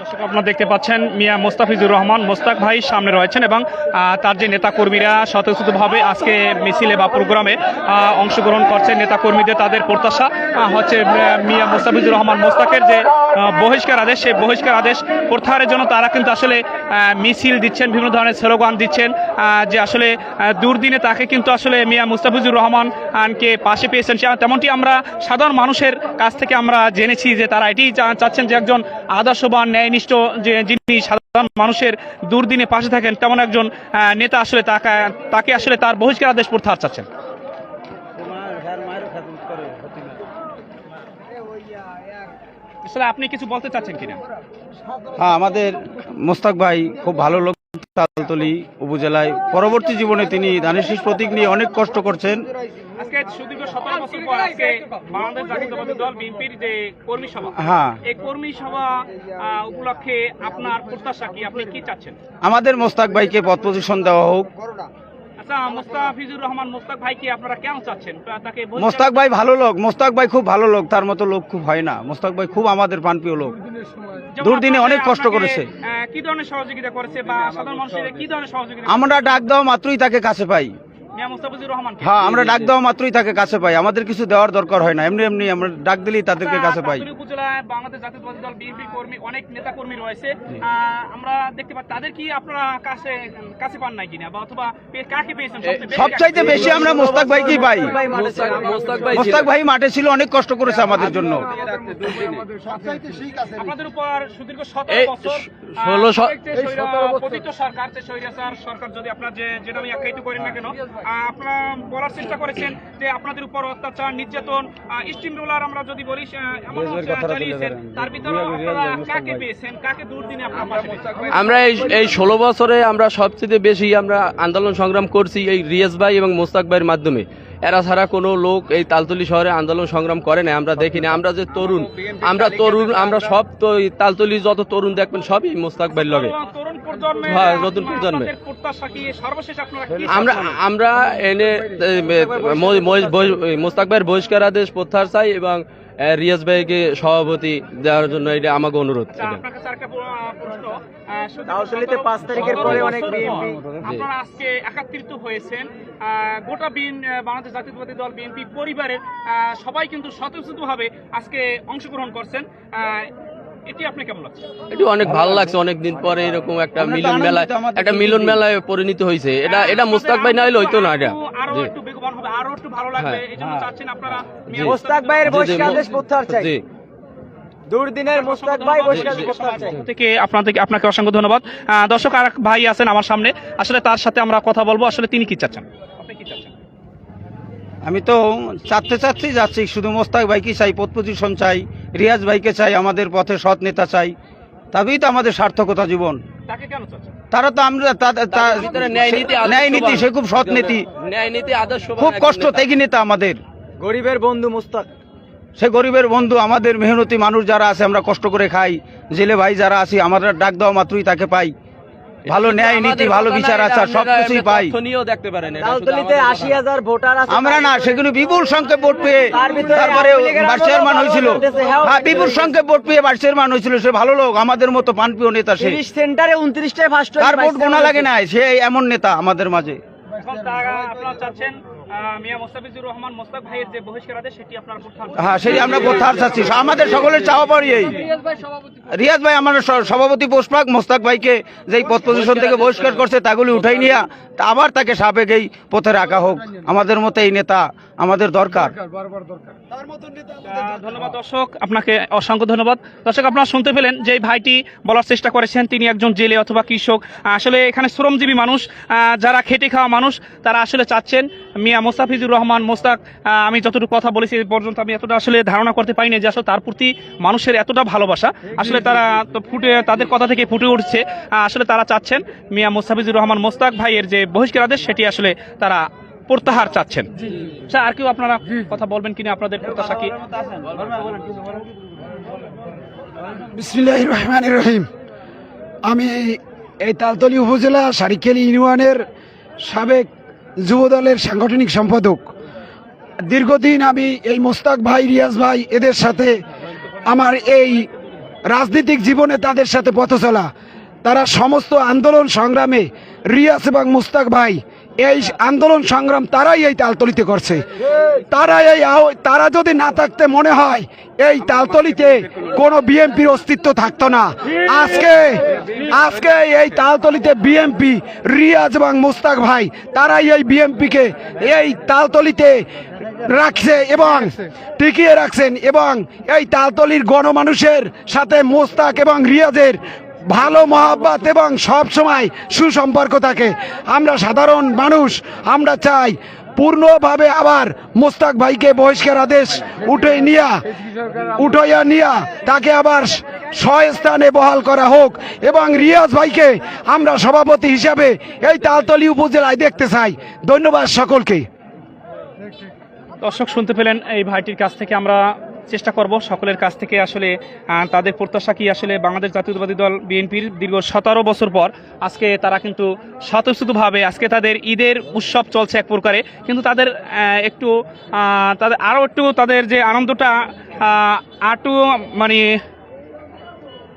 দর্শক, আপনারা দেখতে পাচ্ছেন মিয়া মোস্তাফিজুর রহমান। মোস্তাক ভাই সামনে রয়েছেন এবং তার যে নেতাকর্মীরা স্বতঃস্ফূর্তভাবে আজকে মিছিলে বা প্রোগ্রামে অংশগ্রহণ করছেন নেতাকর্মীদের, তাদের প্রত্যাশা হচ্ছে মিয়া মোস্তাফিজুর রহমান মোস্তাকের যে বহিষ্কার আদেশ, সেই বহিষ্কার আদেশ প্রত্যাহারের জন্য তারা কিন্তু আসলে মিছিল দিচ্ছেন, বিভিন্ন ধরনের স্লোগান দিচ্ছেন যে আসলে দুর্দিনে তাকে কিন্তু আসলে মিয়া মুস্তাফিজুর রহমান আনকে পাশে পেয়েছেন। তেমনটি আমরা সাধারণ মানুষের কাছ থেকে আমরা জেনেছি যে তারা এটি চাচ্ছেন যে একজন আদর্শবান ন্যায়নিষ্ঠ যিনি সাধারণ মানুষের দুর্দিনে পাশে থাকেন, তেমন একজন নেতা আসলে তাকে আসলে তার বহিষ্কার আদেশ প্রত্যাহার চাচ্ছেন। আপনি কিছু বলতে চাচ্ছেন কিনা? হ্যাঁ আমাদের মোস্তাক ভাই খুব ভালো লোক, তালতলি উপজেলায়। পরবর্তী জীবনে তিনি ধানের শীষ প্রতীক নিয়ে অনেক কষ্ট করছেন। আজকে সুদীর্ঘ সতেরো বছর পর আজকে বাংলাদেশ জাতীয়তাবাদী দল বিএনপির যে কর্মী সভা হ্যাঁ। এই কর্মী সভা উপলক্ষে আপনার প্রত্যাশা কি? আপনি কি চাচ্ছেন? আমাদের মোস্তাক ভাইকে পদ প্রদর্শন দেওয়া হোক। আচ্ছা মোস্তাফিজুর রহমান মোস্তাক আপনারা চাচ্ছেন? তাকে মোস্তাক ভাই ভালো লোক মোস্তাক ভাই খুব ভালো লোক তার মতো লোক খুব হয় না। মোস্তাক ভাই খুব আমাদের প্রাণপ্রিয় লোক। দুর্দিনে অনেক কষ্ট করেছে। কি ধরনের সহযোগিতা করেছে বা সাধারণ মানুষের কি ধরনের সহযোগিতা আমরা ডাক দেওয়া মাত্রই তাকে কাছে পাই। হ্যাঁ আমরা ডাক দেওয়া মাত্রই তাকে কাছে পাই। আমাদের কিছু দেওয়ার দরকার হয় না। এমনি এমনি আমরা ডাক দিলেই তাদেরকে কাছে পাই। উপজেলায় বাংলাদেশ জাতীয়তাবাদী দল বিএনপি কর্মী অনেক নেতা কর্মী রয়েছে আমরা দেখতে পাই তাদের কি আপনারা কাছে কাছে পান নাই কিনা? বা অথবা কাকে পেয়েছেন সবচাইতে বেশি আমরা মোস্তাক ভাইকেই পাই। মোস্তাক মোস্তাক ভাই মাঠে ছিল অনেক কষ্ট করেছে আমাদের জন্য। আপনাদের উপর সুদীর্ঘ সতেরো বছর ষোলো সরকার সরকার যদি আপনার যে যেটা আমি আখ্যায়িত করেন না কেন আপনারা বলার চেষ্টা করেছেন যে আপনাদের উপর অত্যাচার নির্যাতন স্টিম রোলার আমরা যদি বলি। তার ভিতরে আপনারা কাকে পেয়েছেন? কাকে দুর্দিনে আপনার আমরা এই এই ষোলো বছরে আমরা সবচেয়ে বেশি আমরা আন্দোলন সংগ্রাম করছি এই রিয়াজ ভাই এবং মোস্তাক ভাইয়ের মাধ্যমে। এরা ছাড়া কোনো লোক এই তালতলি শহরে আন্দোলন সংগ্রাম করে না আমরা দেখিনি আমরা যে তরুণ আমরা তরুণ আমরা সব তো তালতলি যত তরুণ দেখবেন সবই মোস্তাক ভাইয়ের লগে। নতুন প্রজন্মে। কি আমরা আমরা এনে এ, ম- ম- বহি- মোস্তাক ভাইয়ের বহিষ্কার আদেশ প্রত্যাহার চাই এবং রিয়াজ ভাইকে সভাপতি দেওয়ার জন্য এটা আমাকে অনুরোধ। আচ্ছা, পাঁচ তারিখের পরে অনেক বছর আপনারা আজকে একাত্রিত হয়েছেন। আহ, গোটা বিন আহ, বাংলাদেশ জাতীয়তাবাদী দল বিএনপি পরিবারের সবাই কিন্তু স্বতঃস্ফূর্তভাবে আজকে অংশগ্রহণ করছেন। এটি আপনি কেমন লাগছে? এটি অনেক ভালো লাগছে অনেক দিন পরে এরকম একটা মিলন মেলায় একটা মিলন মেলায় পরিণত হয়েছে। এটা এটা মুস্তাক ভাই না হলে হইতো না এটা। আরও একটু বেগবান হবে আরও একটু ভালো লাগবে হ্যাঁ, হ্যাঁ। চাচ্ছেন আপনারা মোস্তাক ভাইয়ের বহিষ্কার প্রত্যাহার চাই। দুর্দিনের মোস্তাক ভাই বহিষ্কার আদেশ প্রত্যাহার চাই। থেকে আপনাদেরকে আপনাকে অসংখ্য ধন্যবাদ। দর্শক আর ভাই আছেন আমার সামনে। আসলে তার সাথে আমরা কথা বলব। আসলে তিনি কি চাচ্ছেন? আপনি কি চাচ্ছেন? আমি তো চাচ্ছে চাচ্ছেই যাচ্ছি শুধু মোস্তাক ভাইকে চাই পজিশন চাই রিয়াজ ভাইকে চাই আমাদের পথে সৎ নেতা চাই। তবেই তো আমাদের সার্থকতা জীবন। তারা তো আমরা ন্যায় নীতি আদর্শ ন্যায় নীতি সে খুব সৎ নীতি। ন্যায় নীতি আদর্শ খুব কষ্ট ত্যাগী নেতা আমাদের। গরিবের বন্ধু মোস্তাক। সে গরিবের বন্ধু আমাদের মেহনতি মানুষ যারা আছে আমরা কষ্ট করে খাই। জেলে ভাই যারা আছি আমরা ডাক দেওয়া মাত্রই তাকে পাই। ভালো ন্যায় নীতি ভালো বিচার আচার সব কিছুই পাই। দেখতে পারেন ভোটার আছে আমরা না সেগুলো বিপুল সংখ্যে ভোট পেয়ে তারপরে ভাইস চেয়ারম্যান হয়েছিল। হ্যাঁ, হ্যাঁ বিপুল সংখ্যে ভোট পেয়ে ভাইস চেয়ারম্যান হয়েছিল সে ভালো লোক আমাদের মতো পানপিও নেতা সে। সেন্টারে উনত্রিশটায় ফার্স্ট তার ভোট গোনা লাগে না সে এমন নেতা আমাদের মাঝে। এখন তারা আপনারা চাচ্ছেন মিয়া মোস্তাফিজুর রহমান মোস্তাক ভাইয়ের যে বহিষ্কার আদেশ সেটি আপনারা হ্যাঁ সেই আমরা চাচ্ছি। আমাদের সকলের চাওয়া এই। রিয়াজ ভাই আমার সভাপতি মোস্তাক ভাইকে যেই পদ পজিশন থেকে বহিষ্কার করছে তাগুলি উঠাই নিয়ে আবার তাকে সাবেক এই পথে রাখা হোক। আমাদের মতো এই নেতা আমাদের দরকার। ধন্যবাদ দর্শক আপনাকে অসংখ্য ধন্যবাদ। দর্শক আপনারা শুনতে পেলেন যে ভাইটি বলার চেষ্টা করেছেন তিনি একজন জেলে অথবা কৃষক। আসলে এখানে শ্রমজীবী মানুষ যারা খেটে খাওয়া মানুষ তারা আসলে চাচ্ছেন মিয়া মোস্তাফিজুর রহমান মোস্তাক আমি যতটুকু কথা বলেছি এই পর্যন্ত আমি এতটা আসলে ধারণা করতে পারিনি যে আসলে তার প্রতি মানুষের এতটা ভালোবাসা। আসলে তারা তো ফুটে তাদের কথা থেকে ফুটে উঠছে আসলে তারা চাচ্ছেন মিয়া মোস্তাফিজুর রহমান মোস্তাক ভাইয়ের যে বহিষ্কার আদেশ সেটি আসলে তারা প্রত্যাহার চাচ্ছেন। আচ্ছা আর কেউ আপনারা কথা বলবেন কিনা আপনাদের প্রত্যাশা কি? বিসমিল্লাহ রহমান রহিম। আমি এই তালতলি উপজেলা সারিকেলি ইউনিয়নের সাবেক যুবদলের সাংগঠনিক সম্পাদক। দীর্ঘদিন আমি এই মোস্তাক ভাই, রিয়াজ ভাই এদের সাথে আমার এই রাজনৈতিক জীবনে তাদের সাথে পথ চলা তারা সমস্ত আন্দোলন সংগ্রামে রিয়াজ এবং মুস্তাক ভাই এই আন্দোলন সংগ্রাম তারাই এই তালতলিতে করছে। তারা এই তারা যদি না থাকতে মনে হয়, এই তালতলিতে কোনো বিএমপির অস্তিত্ব থাকতো না। আজকে আজকে এই তালতলিতে বিএমপি রিয়াজ এবং মুস্তাক ভাই, তারাই এই বিএমপিকে এই তালতলিতে রাখছে এবং টিকিয়ে রাখছেন এবং এই তালতলির গণমানুষের সাথে মোস্তাক এবং রিয়াজের ভালো মহাব্বাত এবং সব সময় সুসম্পর্ক থাকে। আমরা সাধারণ মানুষ, আমরা চাই পূর্ণভাবে আবার মোস্তাক ভাইকে বহিষ্কার আদেশ উঠে নিয়া, উঠাইয়া নিয়া তাকে আবার স্বস্থানে বহাল করা হোক এবং রিয়াজ ভাইকে আমরা সভাপতি হিসাবে এই তালতলি উপজেলায় দেখতে চাই। ধন্যবাদ সকলকে। দর্শক, শুনতে পেলেন এই ভাইটির কাছ থেকে আমরা চেষ্টা করব সকলের কাছ থেকে আসলে তাদের প্রত্যাশা কি আসলে বাংলাদেশ জাতীয়তাবাদী দল বিএনপির দীর্ঘ সতেরো বছর পর আজকে তারা কিন্তু স্বতঃস্ফূর্তভাবে, আজকে তাদের ঈদের উৎসব চলছে এক প্রকারে, কিন্তু তাদের একটু তাদের আরও একটু তাদের যে আনন্দটা আটু মানে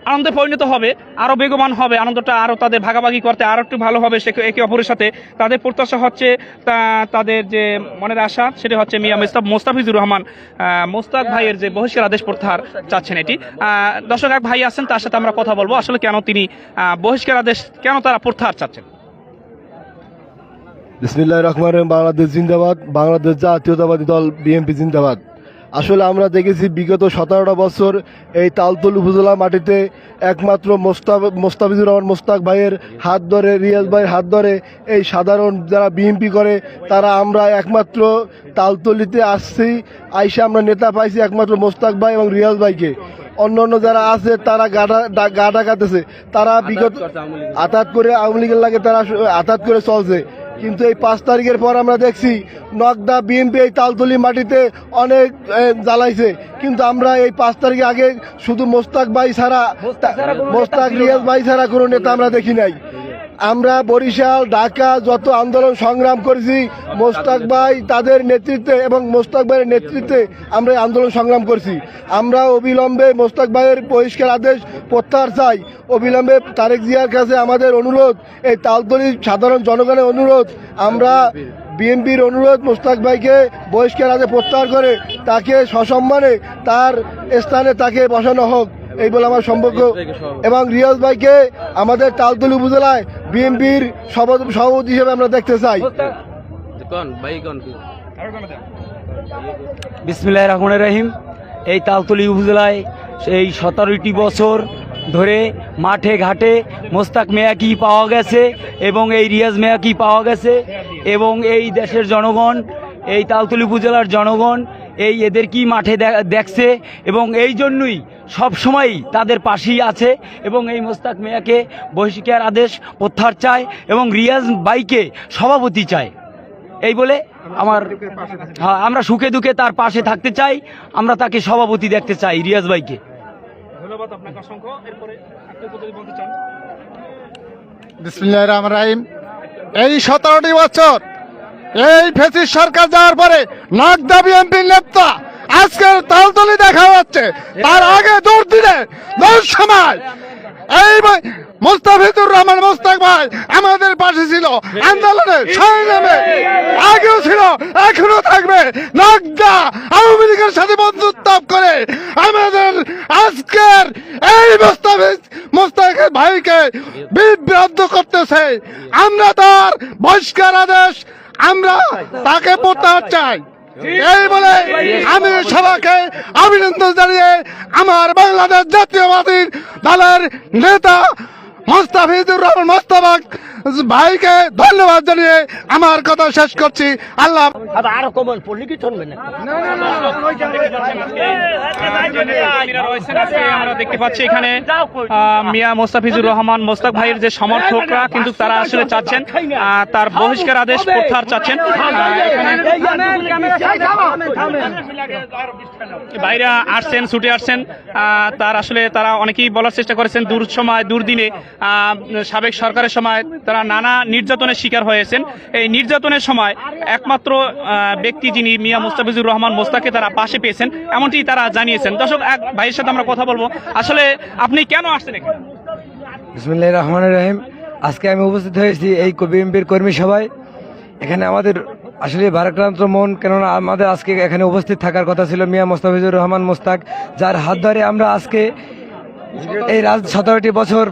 আনন্দে পরিণত হবে আরও বেগবান হবে, আনন্দটা আরও তাদের ভাগাভাগি করতে আরও একটু ভালো হবে, সে একে অপরের সাথে। তাদের প্রত্যাশা হচ্ছে তাদের যে মনের আশা, সেটা হচ্ছে মিয়া মোস্তাফ, মোস্তাফিজুর রহমান মোস্তাক ভাইয়ের যে বহিষ্কার আদেশ প্রত্যাহার চাচ্ছেন এটি। দর্শক, এক ভাই আছেন, তার সাথে আমরা কথা বলব। আসলে কেন তিনি বহিষ্কার আদেশ, কেন তারা প্রত্যাহার চাচ্ছেন? বিসমিল্লাহ রহমান বাংলাদেশ জিন্দাবাদ, বাংলাদেশ জাতীয়তাবাদী দল, বিএনপি জিন্দাবাদ। আসলে আমরা দেখেছি বিগত সতেরোটা বছর এই তালতল উপজেলা মাটিতে একমাত্র মোস্তাব মোস্তাফিজুর রহমান মোস্তাক ভাইয়ের হাত ধরে রিয়াজ ভাইয়ের হাত ধরে এই সাধারণ যারা বিএনপি করে তারা আমরা একমাত্র তালতলিতে আসছি। আইসে আমরা নেতা পাইছি একমাত্র মোস্তাক ভাই এবং রিয়াজ ভাইকে। অন্য অন্য যারা আছে তারা গা ডাকাতেছে তারা বিগত আতাত করে আওয়ামী লীগের লাগে তারা আতাত করে চলছে। কিন্তু এই পাঁচ তারিখের পর আমরা দেখছি নকদা বিএনপি এই তালতলি মাটিতে অনেক জ্বালাইছে। কিন্তু আমরা এই পাঁচ তারিখে আগে শুধু মোস্তাক ভাই ছাড়া মোস্তাক রিয়াজ ভাই ছাড়া কোনো নেতা আমরা দেখি নাই। আমরা বরিশাল, ঢাকা যত আন্দোলন সংগ্রাম করেছি, মোস্তাক ভাই তাদের নেতৃত্বে এবং মোস্তাক ভাইয়ের নেতৃত্বে আমরা আন্দোলন সংগ্রাম করছি। আমরা অবিলম্বে মোস্তাক ভাইয়ের বহিষ্কার আদেশ প্রত্যাহার চাই। অবিলম্বে তারেক জিয়ার কাছে আমাদের অনুরোধ, এই তালতলির সাধারণ জনগণের অনুরোধ, আমরা বিএনপির অনুরোধ মোস্তাক ভাইকে বহিষ্কার আদেশ প্রত্যাহার করে তাকে সসম্মানে তার স্থানে তাকে বসানো হোক। এই বলে আমার সম্পর্ক। এবং রিয়াজ ভাইকে আমাদের তালতলি উপজেলায় বিএনপির সভাপতি হিসেবে আমরা দেখতে চাই। কন ভাই বিসমিল্লাহ রহমান রহিম। এই তালতলি উপজেলায় এই সতেরোটি বছর ধরে মাঠে ঘাটে মোস্তাক মেয়াকি পাওয়া গেছে এবং এই রিয়াজ মেয়াকি পাওয়া গেছে এবং এই দেশের জনগণ এই তালতলি উপজেলার জনগণ এই এদের কি মাঠে দেখছে এবং এই জন্যই সব সময় তাদের পাশেই আছে এবং এই মোস্তাক মেয়াকে বহিষ্কার আদেশ প্রত্যাহার চায় এবং রিয়াজ বাইকে সভাপতি চায়। এই বলে আমার হ্যাঁ আমরা সুখে দুঃখে তার পাশে থাকতে চাই আমরা তাকে সভাপতি দেখতে চাই রিয়াজ ভাইকে। ধন্যবাদ আপনাকে অসংখ্য। এরপরে বলতে চান। বিসমিল্লাহ রহমান রাহিম। এই সতেরোটি বছর এই ফেসিস সরকার যাওয়ার পরে নাগদা বিএনপির নেতা আজকের তালতলি দেখা যাচ্ছে। তার আগে দুর্দিনে দশ সময়। এই রহমান, মুস্তাক ভাই, আমাদের পাশে ছিল। আন্দোলনে সংগ্রামে আগেও ছিল, এখনও থাকবে। নাগদা আওয়ামী লীগের সাথে বন্ধুত্ব করে আমাদের আজকের এই মুস্তাফিজ মুস্তাকের ভাইকে বিভ্রান্ত করতেছে। আমরা তার বহিষ্কার আদেশ, আমরা তাকে প্রত্যাহার চাই। এই বলে আমি সবাইকে অভিনন্দন জানিয়ে আমার বাংলাদেশ জাতীয়বাদী দলের নেতা মোস্তাফিজুর রহমান মোস্তাফাক ভাইকে ধন্যবাদ জানিয়ে আমার কথা শেষ করছি। আল্লাহ আরও কমন পড়লি কি চলবে না? আমরা দেখতে পাচ্ছি এখানে আহ, মিয়া মোস্তাফিজুর রহমান মোস্তাক ভাইয়ের যে সমর্থকরা কিন্তু তারা আসলে চাচ্ছেন তার বহিষ্কার আদেশ প্রত্যাহার চাচ্ছেন। আসছেন ছুটে আসছেন আহ, তার আসলে তারা অনেকেই বলার চেষ্টা করেছেন দূর সময় দুর্দিনে আহ, সাবেক সরকারের সময় তারা নানা নির্যাতনের শিকার হয়েছেন। এই নির্যাতনের সময় একমাত্র ব্যক্তি যিনি মিয়া মুস্তাফিজুর রহমান মোস্তাকে তারা পাশে পেয়েছেন এমনটি তারা জানিয়েছেন। দর্শক, এক ভাইয়ের সাথে আমরা কথা বলব। আসলে আপনি কেন আসছেন এখানে? রহমান রহিম। আজকে আমি উপস্থিত হয়েছি এই বিএনপির কর্মী সভায়। এখানে আমাদের আসলে ভারাক্রান্ত মন, কেননা আমাদের আজকে এখানে উপস্থিত থাকার কথা ছিল মিয়া মোস্তাফিজুর রহমান মোস্তাক, যার হাত ধরে আমরা আজকে এই রাজ সতেরোটি বছর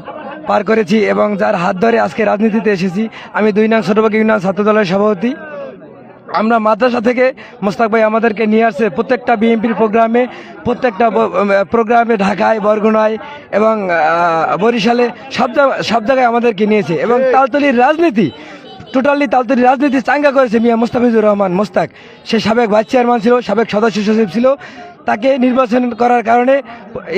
পার করেছি এবং যার হাত ধরে আজকে রাজনীতিতে এসেছি। আমি দুই নং ছোটবাগ ইউনিয়ন ছাত্র দলের সভাপতি। আমরা মাদ্রাসা থেকে মোস্তাক ভাই আমাদেরকে নিয়ে আসছে প্রত্যেকটা বিএনপির প্রোগ্রামে প্রত্যেকটা প্রোগ্রামে ঢাকায় বরগুনায় এবং বরিশালে সব সব জায়গায় আমাদেরকে নিয়েছে এবং তালতলির রাজনীতি টোটালি তালতলির রাজনীতি চাঙ্গা করেছে মিয়া মুস্তাফিজুর রহমান মোস্তাক। সে সাবেক ভাইস চেয়ারম্যান ছিল সাবেক সদস্য সচিব ছিল। তাকে নির্বাচন করার কারণে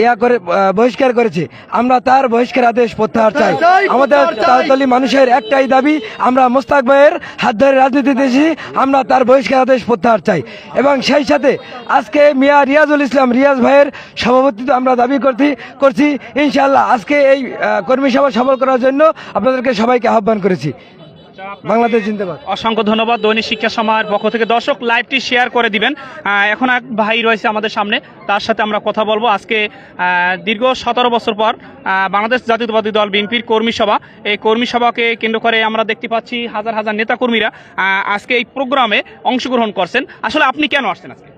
ইয়া করে বহিষ্কার করেছে। আমরা তার বহিষ্কার আদেশ প্রত্যাহার চাই। আমাদের তালতলি মানুষের একটাই দাবি আমরা মোস্তাক ভাইয়ের হাত ধরে রাজনীতিতে এসেছি আমরা তার বহিষ্কার আদেশ প্রত্যাহার চাই। এবং সেই সাথে আজকে মিয়া রিয়াজুল ইসলাম রিয়াজ ভাইয়ের সভাপতিত্ব আমরা দাবি করছি করছি। ইনশাল্লাহ আজকে এই কর্মী সভা সফল করার জন্য আপনাদেরকে সবাইকে আহ্বান করেছি। বাংলাদেশ জিন্দাবাদ। অসংখ্য ধন্যবাদ দৈনিক শিক্ষা সময়ের পক্ষ থেকে। দর্শক লাইভটি শেয়ার করে দিবেন। এখন এক ভাই রয়েছে আমাদের সামনে। তার সাথে আমরা কথা বলব। আজকে দীর্ঘ সতেরো বছর পর বাংলাদেশ জাতীয়তাবাদী দল বিএনপির কর্মী সভা। এই কর্মী সভাকে কেন্দ্র করে আমরা দেখতে পাচ্ছি হাজার হাজার নেতাকর্মীরা আজকে এই প্রোগ্রামে অংশগ্রহণ করছেন। আসলে আপনি কেন আসছেন আজকে?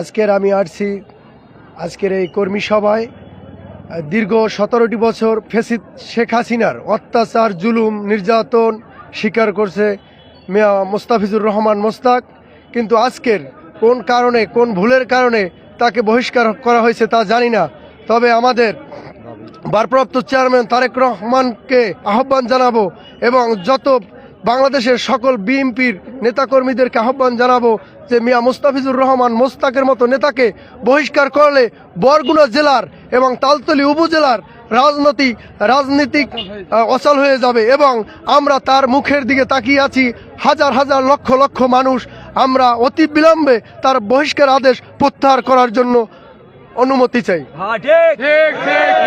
আজকের আমি আসছি আজকের এই কর্মী সভায় দীর্ঘ সতেরোটি বছর ফেসিদ শেখ হাসিনার অত্যাচার, জুলুম, নির্যাতন স্বীকার করছে মিয়া মোস্তাফিজুর রহমান মোস্তাক। কিন্তু আজকের কোন কারণে, কোন ভুলের কারণে তাকে বহিষ্কার করা হয়েছে তা জানি না। তবে আমাদের ভারপ্রাপ্ত চেয়ারম্যান তারেক রহমানকে আহ্বান জানাব এবং যত বাংলাদেশের সকল বিএনপির নেতাকর্মীদেরকে আহ্বান জানাব যে মিয়া মুস্তাফিজুর রহমান মোস্তাকের মতো নেতাকে বহিষ্কার করলে বরগুনা জেলার এবং তালতলি উপজেলার রাজনৈতিক রাজনীতিক অচল হয়ে যাবে এবং আমরা তার মুখের দিকে তাকিয়ে আছি। হাজার হাজার লক্ষ লক্ষ মানুষ আমরা অতি বিলম্বে তার বহিষ্কার আদেশ প্রত্যাহার করার জন্য অনুমতি চাই।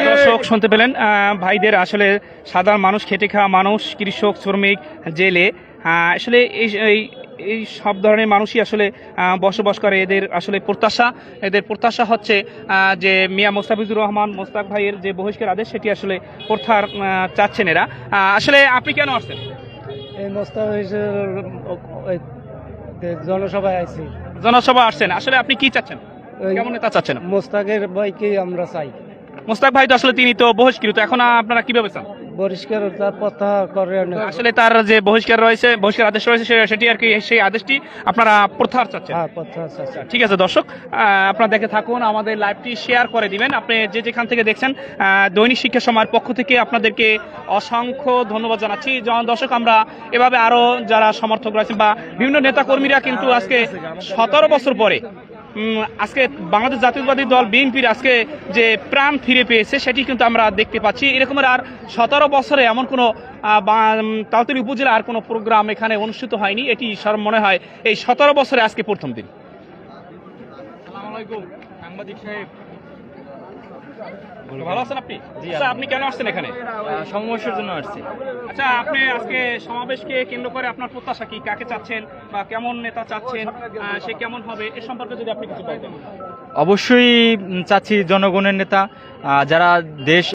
দর্শক শুনতে পেলেন ভাইদের আসলে সাধারণ মানুষ খেটে খাওয়া মানুষ কৃষক শ্রমিক জেলে আসলে এই এই- সব ধরনের মানুষই আসলে বসবাস করে। এদের আসলে প্রত্যাশা এদের প্রত্যাশা হচ্ছে যে মিয়া মোস্তাফিজুর রহমান মোস্তাক ভাইয়ের যে বহিষ্কার আদেশ সেটি আসলে প্রত্যাহার চাচ্ছেন এরা। আসলে আপনি কেন আসছেন? এই মোস্তাফিজুর জনসভায় আছি জনসভা আসছেন। আসলে আপনি কি চাচ্ছেন? কেমন নেতা চাচ্ছেন? মোস্তাকের ভাইকে আমরা চাই। মোস্তাক ভাই তো আসলে তিনি তো বহিষ্কৃত এখন আপনারা কীভাবে চান? বহিষ্কার তার প্রত্যাহার করে আসলে তার যে বহিষ্কার রয়েছে বহিষ্কার আদেশ রয়েছে সেটি আর কি সেই আদেশটি আপনারা প্রত্যাহার চাচ্ছেন। হ্যাঁ ঠিক আছে দর্শক আপনারা দেখে থাকুন আমাদের লাইভটি শেয়ার করে দিবেন। আপনি যে যেখান থেকে দেখছেন দৈনিক শিক্ষা সময়ের পক্ষ থেকে আপনাদেরকে অসংখ্য ধন্যবাদ জানাচ্ছি। যেমন দর্শক আমরা এভাবে আরও যারা সমর্থক রয়েছেন বা বিভিন্ন নেতাকর্মীরা কিন্তু আজকে সতেরো বছর পরে আজকে বাংলাদেশ জাতীয়তাবাদী দল বিএনপির আজকে যে প্রাণ ফিরে পেয়েছে, সেটি কিন্তু আমরা দেখতে পাচ্ছি। এরকমের আর সতেরো বছরে এমন কোনো তালতলি উপজেলা আর কোনো প্রোগ্রাম এখানে অনুষ্ঠিত হয়নি। এটি মনে হয় এই সতেরো বছরে আজকে প্রথম দিন। সাংবাদিক সাহেব। ভালো আছেন আপনি? আচ্ছা আপনি কেন আসছেন এখানে? সমাবেশের জন্য আসছি। আচ্ছা আপনি আজকে সমাবেশকে কেন্দ্র করে আপনার প্রত্যাশা কি? কাকে চাচ্ছেন বা কেমন নেতা চাচ্ছেন? সে কেমন হবে? এ সম্পর্কে যদি আপনি কিছু বলতেন। অবশ্যই চাচ্ছি জনগণের নেতা। যারা দেশ